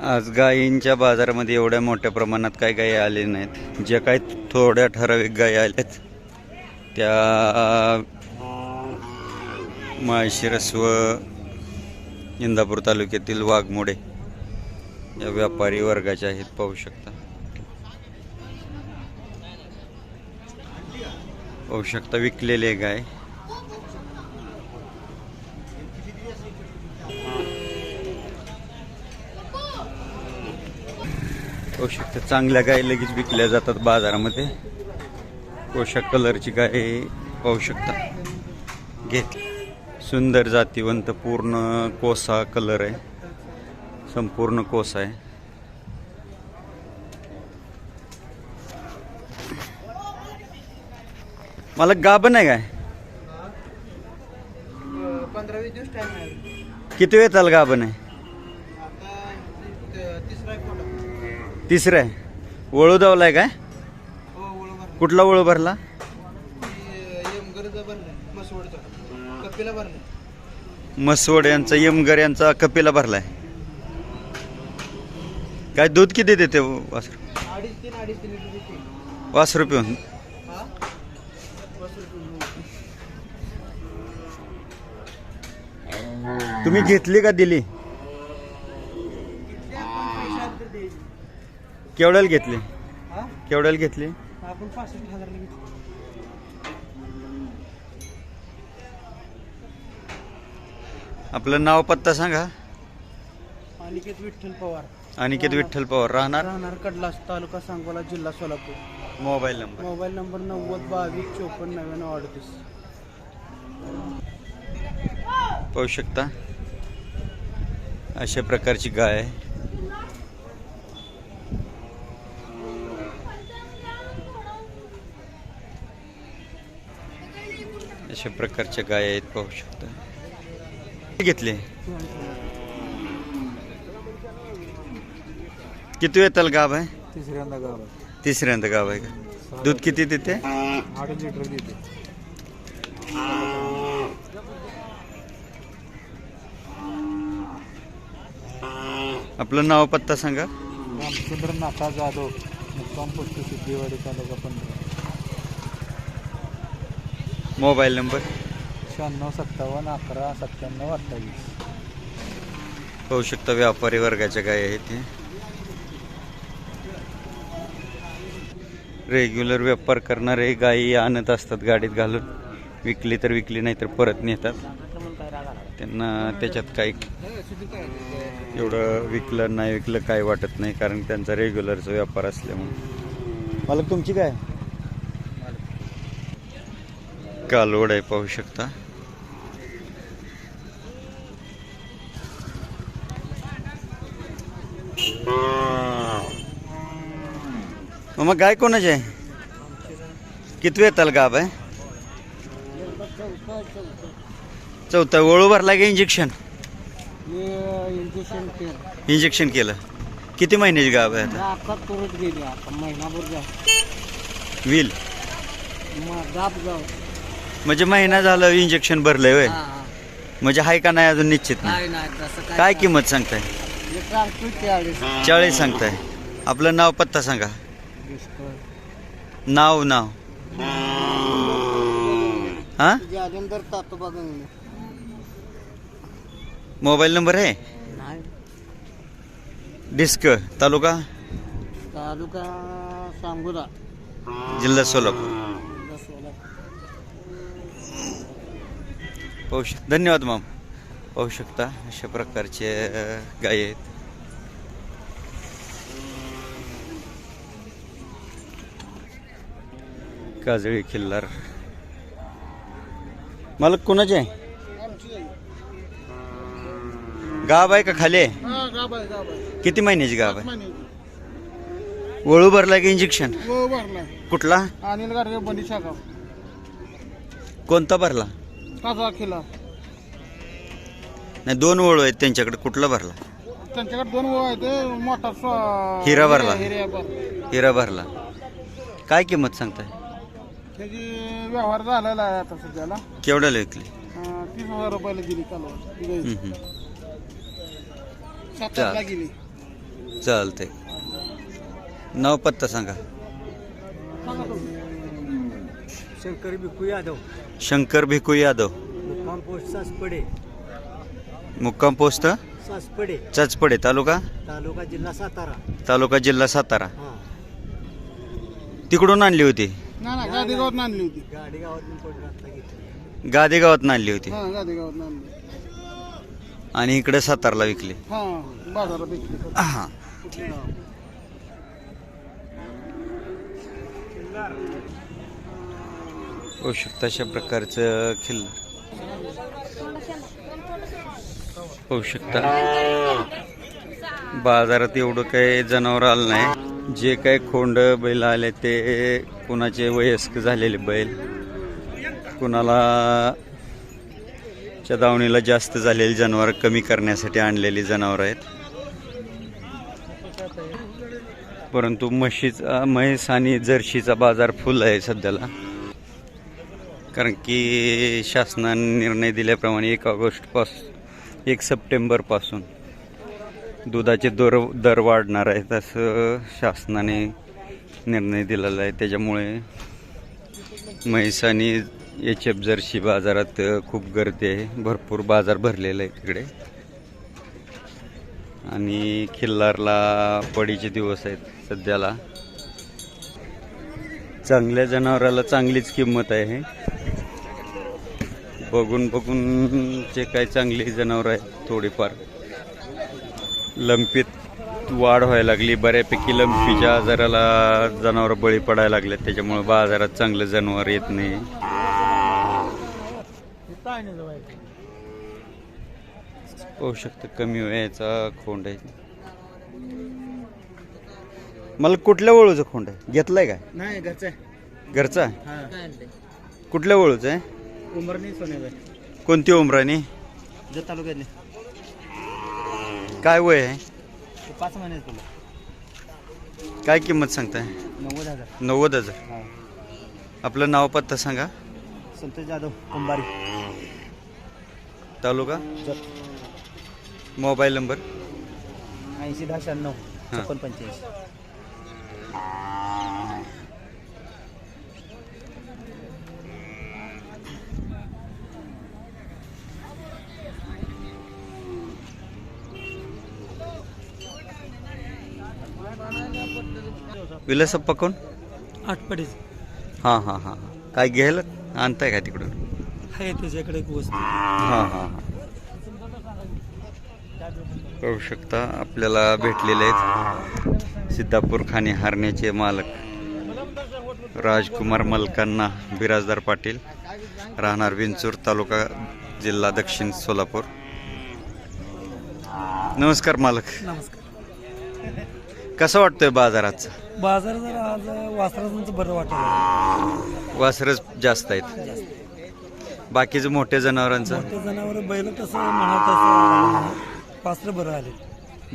आज गायींच्या बाजारामध्ये एवढ्या मोठ्या प्रमाणात काही गायी आले नाहीत. ज्या काही थोड्या ठराविक गायी आल्यात त्या माळशिरस व इंदापूर तालुक्यातील वाघमोडे या व्यापारी वर्गाच्या आहेत पाहू शकता. पाहू शकता विकलेले गाय. शकता चांगल्या गाय लगेच विकल्या जातात बाजारामध्ये. पोशाख कलरची गाय पाहू शकता घेत सुंदर जातीवंत पूर्ण कोसा कलर आहे. संपूर्ण कोसा आहे. मला गाभण आहे काय? किती वेळ चाल गाभण आहे आता त- तिसरा एक फोटो तिसरं आहे. वळू दावलाय काय? हो कुठला वळू भरला? मसवड यांचा यमगर यांचा कपिला भरलाय. काय दूध किती देते वासरू. वासरू पिऊन. हा. तुम्ही घेतली का दिली? केवढ्याला घेतली? हा? केवढ्याला घेतली? आपण पासष्ट घेतले. आपलं नाव पत्ता सांगा. अनिकेत विठ्ठल पवार. अनिकेत विठ्ठल पवार राहणार? राहणार कडलास तालुका सांगोला जिल्हा Solapur. Mobile number. Mobile number नव्वद बावीस चोपन्न नव्याण्णव अडतीस. पाहू शकता. अशा प्रकारची गाय आहे. अशा प्रकारच्या गाय आहेत पाहू शकता. घेतले? किती वेताल गाव आहे? तिसऱ्यांदा गाव आहे. तिसऱ्यांदा गाव आहे का? दूध किती देते? अडीच लिटर देते. आपलं नाव पत्ता सांगा. रामचंद्र नाथा जाधव मुक्काम पोस्ट सिद्धीवाडी तालुका पंधरा. Mobile number? शहाण्णव सत्तावन्न अकरा सत्त्याण्णव अठ्ठावीस. पाहू शकता व्यापारी वर्गाच्या गाय आहेत हे. रेग्युलर व्यापार करणारे गायी आणत असतात गाडीत घालून. विकली तर विकली नाही तर परत नेतात. त्यांना त्याच्यात काही एवढं विकलं नाही विकलं काही वाटत नाही कारण त्यांचा रेग्युलरचा व्यापार असल्यामुळे. मला तुमची काय? कालवड आहे पाहू शकता? मग गाय कोणाची आहे? किती वेताल गाब आहे? चौथा. वळू भरला का इंजेक्शन इंजेक्शन केलं. किती महिन्याची गाब आहे आता? गेली महिनाभर व्हील दाब जाऊ. म्हणजे महिना झालं इंजेक्शन भरलंय वय हा, हा. म्हणजे हाय का नाही अजून निश्चित नाही? काय नाही तसं काय किंमत सांगताय? चाळीस. चाळीस सांगताय. आपलं नाव पत्ता सांगा. नाव नाव. हा? जालिंदर तातोबा गंगणे मोबाईल नंबर आहे? नाही. डिस्क तालुका? तालुका सांगोला. जिल्हा सोलापूर. पाहू शक धन्यवाद माम. पाहू शकता अशा प्रकारचे गायी आहेत. काजळी खिल्लार मला कोणाचे आहे? गाव आहे का खाली आहे? गाब गाब किती महिन्याची गाव आहे? वळू भरलाय की इंजेक्शन भरला कुठला? अनिल कोणता भरला? ताजा खिला नाही दोन वळू आहेत त्यांच्याकडे. कुठला भरला? त्यांच्याकडे दोन वो आहे ते मोठा स्व- हिरा भरला. हिरा भरला. हिरा भरला. काय किंमत सांगताय? त्याची व्यवहार झालेला आहे आता सध्याला. केवढ्याला विकली? अं, तीस हजार रुपयाला गेली काल. हम्म, हम्म. सातारला गेली. चालतंय. नाव पत्ता सांगा. शंकर बिकू यादव. शंकर भिकू यादव. मुक्काम पोस्ट सासपडे. मुक्काम पोस्ट? सासपडे. चचपडे तालुका? तालुका जिल्हा सातारा. तालुका जिल्हा सातारा. हा. तिकडून आणली होती? ना ना गादी गावात आणली होती. गाडी गावातून पडून आता घेतली गादी गावात आणली होती. हा आणली आणि इकडे सातारला विकली. हा बाजारात विकली. हा. होऊ शकतं अशा प्रकारचं खिल्ल होऊ शकता बाजारात एवढं काही जनावर आलं नाही. जे काही खोंड बैल आले ते कुणाचे वयस्क झालेले बैल. कुणाला च्या दावणीला जास्त झालेली जनावर कमी करण्यासाठी आणलेली जनावर आहेत. परंतु म्हशीचा म्हैस आणि जर्शीचा बाजार फुल आहे सध्याला. कारण की शासनाने निर्णय दिल्याप्रमाणे एक ऑगस्टपासून एक सप्टेंबरपासून दुधाचे दर दर वाढणार आहेत असं शासनाने निर्णय दिलेला आहे. त्याच्यामुळे म्हैस आणि एच एफ जर्शी बाजारात खूप गर्दी आहे भरपूर बाजार भरलेला आहे तिकडे. आणि खिल्लारला पडीचे दिवस आहेत सध्याला. चांगल्या जनावराला चांगलीच किंमत आहे. बघून बघून जे काही चांगली जनावर आहेत थोडीफार. लंपीत वाढ व्हायला लागली. बऱ्यापैकी लंपीच्या आजाराला जनावर बळी पडायला लागले त्याच्यामुळे बाजारात चांगलं जनावर येत नाही. होऊ शकतं कमी वयाचा खोंड आहे. मला कुठल्या वळूचा खोंड आहे? घेतलाय काय? नाही घरचं घरचा कुठल्या वळूचा आहे? उमरणी सोन्याबाई कोणती उमरानी जत तालुक्यातले. काय वय आहे? पाच महिने तुला. काय किंमत सांगताय? नव्वद हजार. नव्वद हजार. हा. आपलं नाव पत्ता सांगा. संतोष जाधव कुंभारी. तालुका? जत. Mobile number? ऐंशी दहा शहाण्णव हा. छप्पन पंच्याऐंशी. विलासप्पा कोण? आठपडीच हां हां हां. हां काय घ्यायला? आणताय का तिकडून? आहे त्याच्याकडे एक वस्तू. हां हां हां. पाहू शकता आपल्याला भेटलेले आहेत सिद्धापूर खाणे हारण्याचे मालक राजकुमार मलकांना बिराजदार पाटील राहणार विंचूर तालुका जिल्हा दक्षिण सोलापूर. नमस्कार मालक. नमस्कार. कसं वाटतोय बाजाराचा? बाजार जर आज वासरांचं बरं वाटलं वासरच जास्त आहेत. बाकीचं मोठ्या जनावरांचं? जनावर बैल तसं म्हणत वासरं बरं आले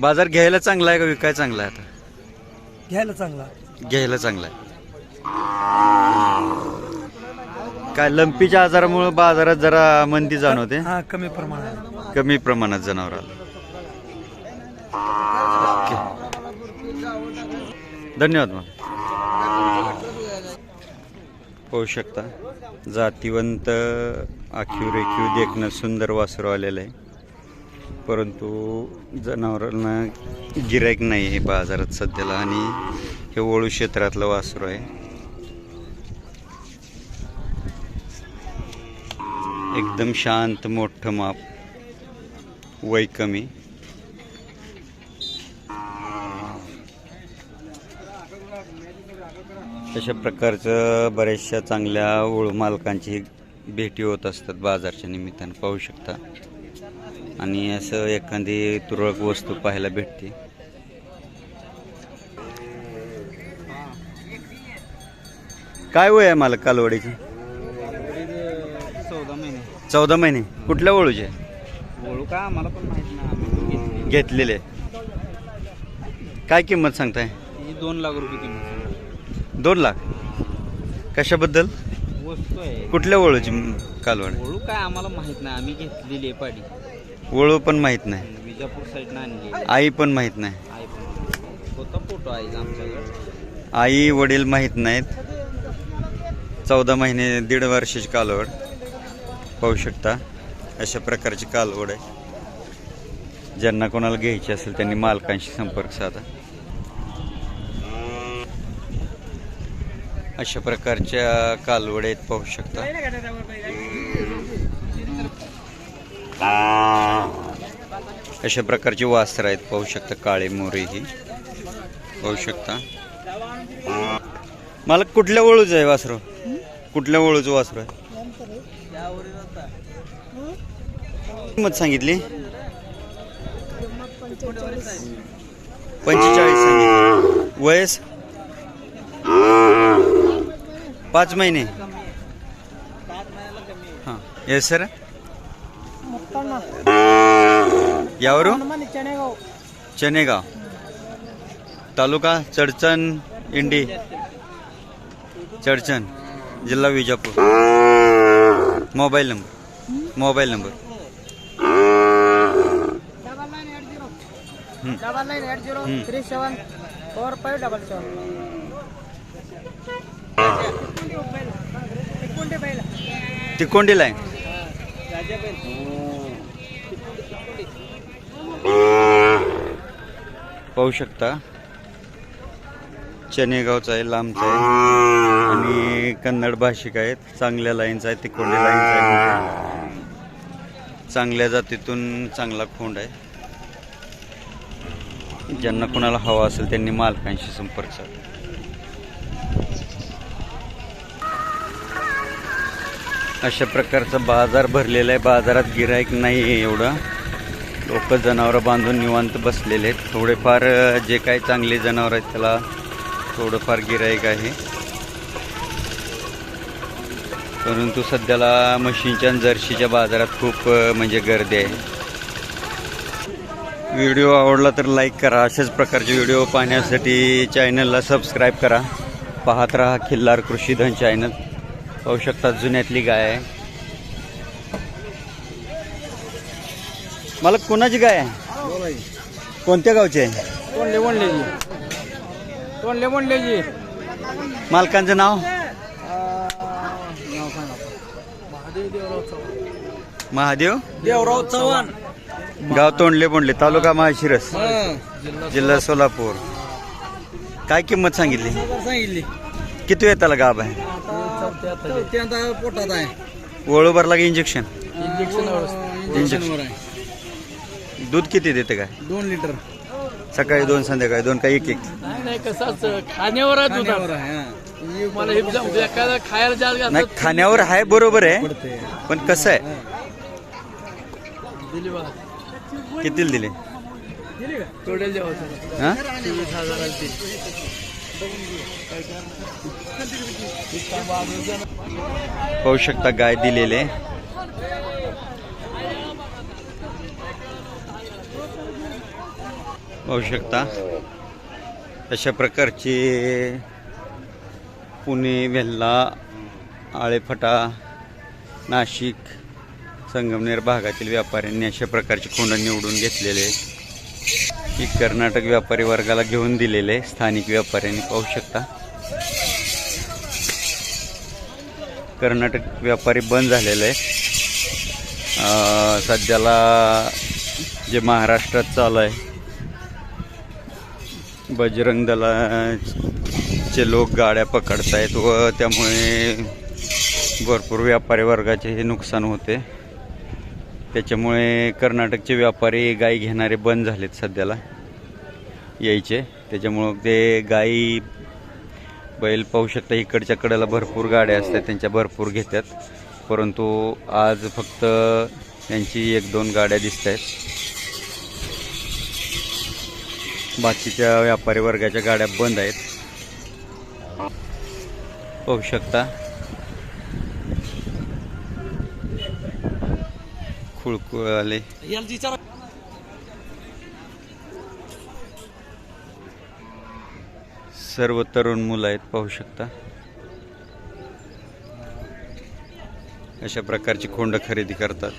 बाजार घ्यायला चांगला आहे का विकायला चांगला आहे आता? घ्यायला चांगला. घ्यायला चांगला आहे. काय लंपीच्या आजारामुळे बाजारात जरा मंदी जाणवते? हा कमी प्रमाणात. कमी प्रमाणात जनावराला ओके. धन्यवाद मग पाहू शकता जातीवंत आखीव रेखीव देखणं सुंदर वासरू आलेलं आहे. परंतु जनावरांना गिरायक नाही आहे बाजारात सध्याला आणि हे वळू क्षेत्रातलं वासरू आहे. एकदम शांत मोठं माप वय कमी. अशा प्रकारचं बऱ्याचशा चांगल्या ओळू मालकांची भेटी होत असतात बाजारच्या निमित्तानं पाहू शकता. आणि असं एखादी तुरळक वस्तू पाहायला भेटते. काय वय आहे मला कालवडीची? चौदा महिने. चौदा महिने कुठल्या ओळूचे? ओळू का आम्हाला पण माहीत नाही घेतलेले. काय किंमत सांगताय? दोन लाख रुपये किंमत. दोन लाख. कशाबद्दल? वस्तू आहे. कुठल्या वळूची कालवड ओळू काय आम्हाला माहीत नाही. आम्ही घेतलेली आहे पाडी. वळू पण माहीत नाही. विजापूर साईडनं आणली आई पण माहीत नाही. आहे पण आता फोटो आहे आमच्याकडे. आई वडील माहीत नाहीत. चौदा महिने दीड वर्षाची कालवड पाहू शकता अशा प्रकारची कालवड आहे. ज्यांना कोणाला घ्यायची असेल त्यांनी मालकांशी संपर्क साधा. अशा प्रकारच्या कालवड्या आहेत पाहू शकता. अशा प्रकारची वास्त्र आहेत पाहू शकता काळे मोरी ही. पाहू शकता. मला कुठल्या वळूच आहे वासरू? कुठल्या वळूच वासरू आहे? किंमत सांगितली? पंचेचाळीस सांगितली. वयस? पाच महिने. हां. Yes sir? यावरून चनेगाव तालुका चडचण इंडी. चडचण जिल्हा Vijapur. Mobile number. Mobile number. Double nine eight zero. Three seven four five double seven. तिकोंडीला आहे पाहू शकता. चनेगावचा आहे लांबचा आहे. आणि कन्नड भाषिक आहेत. चांगल्या लाईनचा आहे तिकोंडी लाईनचा आहे. चांगल्या जातीतून चांगला खोंड आहे. ज्यांना कोणाला हवा असेल त्यांनी मालकांशी संपर्क साधा. अशा प्रकारचा बाजार भरलेला आहे. बाजारात गिरायक नाही आहे एवढं. लोक जनावरं बांधून निवांत बसलेले आहेत. थोडेफार जे काही चांगले जनावर आहेत त्याला थोडंफार गिरायक आहे. परंतु सध्याला म्हशींच्या आणि जर्शीच्या बाजारात खूप म्हणजे गर्दी आहे. व्हिडिओ आवडला तर लाईक करा. अशाच प्रकारचे व्हिडिओ पाहण्यासाठी चॅनलला सबस्क्राईब करा. पाहत राहा खिल्लार कृषीधन चॅनल पाहू शकता जुन्यातली गाय. आहे मला कोणाची गाय आहे? कोणत्या गावची आहे? तोंडले म्हणलेली तोंडले म्हणलेली मालकांचं नाव? नाव सांगा महादेव? देवराव चव्हाण. महादेव देवराव चव्हाण गाव तोंडले बोंडले तालुका माळशिरस जिल्हा सोलापूर. काय किंमत सांगितली? सांगितली. किती वेळ त्याला गाभ आहे? चौथ्यांदा पोटात आहे. वळूभर लागे इंजेक्शन इंजेक्शन इंजेक्शन दूध किती देते काय? दोन लिटर सकाळी दोन संध्याकाळी दोन काय एक एक? नाही खाण्यावर आहे दुधात. मला हे जमतं. एखादं खायला जास्त घातलं नाही खाण्यावर आहे बरोबर आहे. पण कसं आहे? दिली बघा. कितीला दिले? तोडेल जेव्हा हा? चोवीस हजाराला दिली. पाहू शकता गाय दिलेले. पाहू शकता. अशा प्रकारचे पुणे वेल्हा आळेफटा नाशिक संगमनेर भागातील व्यापाऱ्यांनी अशा प्रकारचे खोंड निवडून घेतलेले. आहेत ही कर्नाटक व्यापारी वर्गाला घेऊन दिलेले स्थानिक व्यापाऱ्यांनी पाहू शकता. कर्नाटक व्यापारी बंद झालेले आहे सध्याला जे महाराष्ट्रात चालू आहे बजरंग दलाचे लोक गाड्या पकडत आहेत व त्यामुळे भरपूर व्यापारी वर्गाचे हे नुकसान होते. त्याच्यामुळे कर्नाटकचे व्यापारी गाई घेणारे बंद झालेत सध्याला. यायचे. त्याच्यामुळं ते गाई बैल पाहू शकता इकडच्या कडेला भरपूर गाड्या असतात त्यांच्या भरपूर घेतात. परंतु आज फक्त यांची एक दोन गाड्या दिसत आहेत बाकीच्या व्यापारी वर्गाच्या गाड्या बंद आहेत. पाहू शकता. खुळकुळाले सर्व तरुण मुलं आहेत पाहू शकता. अशा प्रकारची खोंड खरेदी करतात.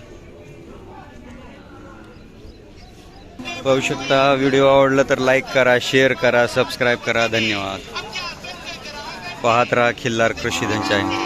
पाहू शकता व्हिडिओ आवडला तर लाईक करा शेअर करा सबस्क्राईब करा. धन्यवाद. पाहत राहा खिल्लार कृषी धन चॅनल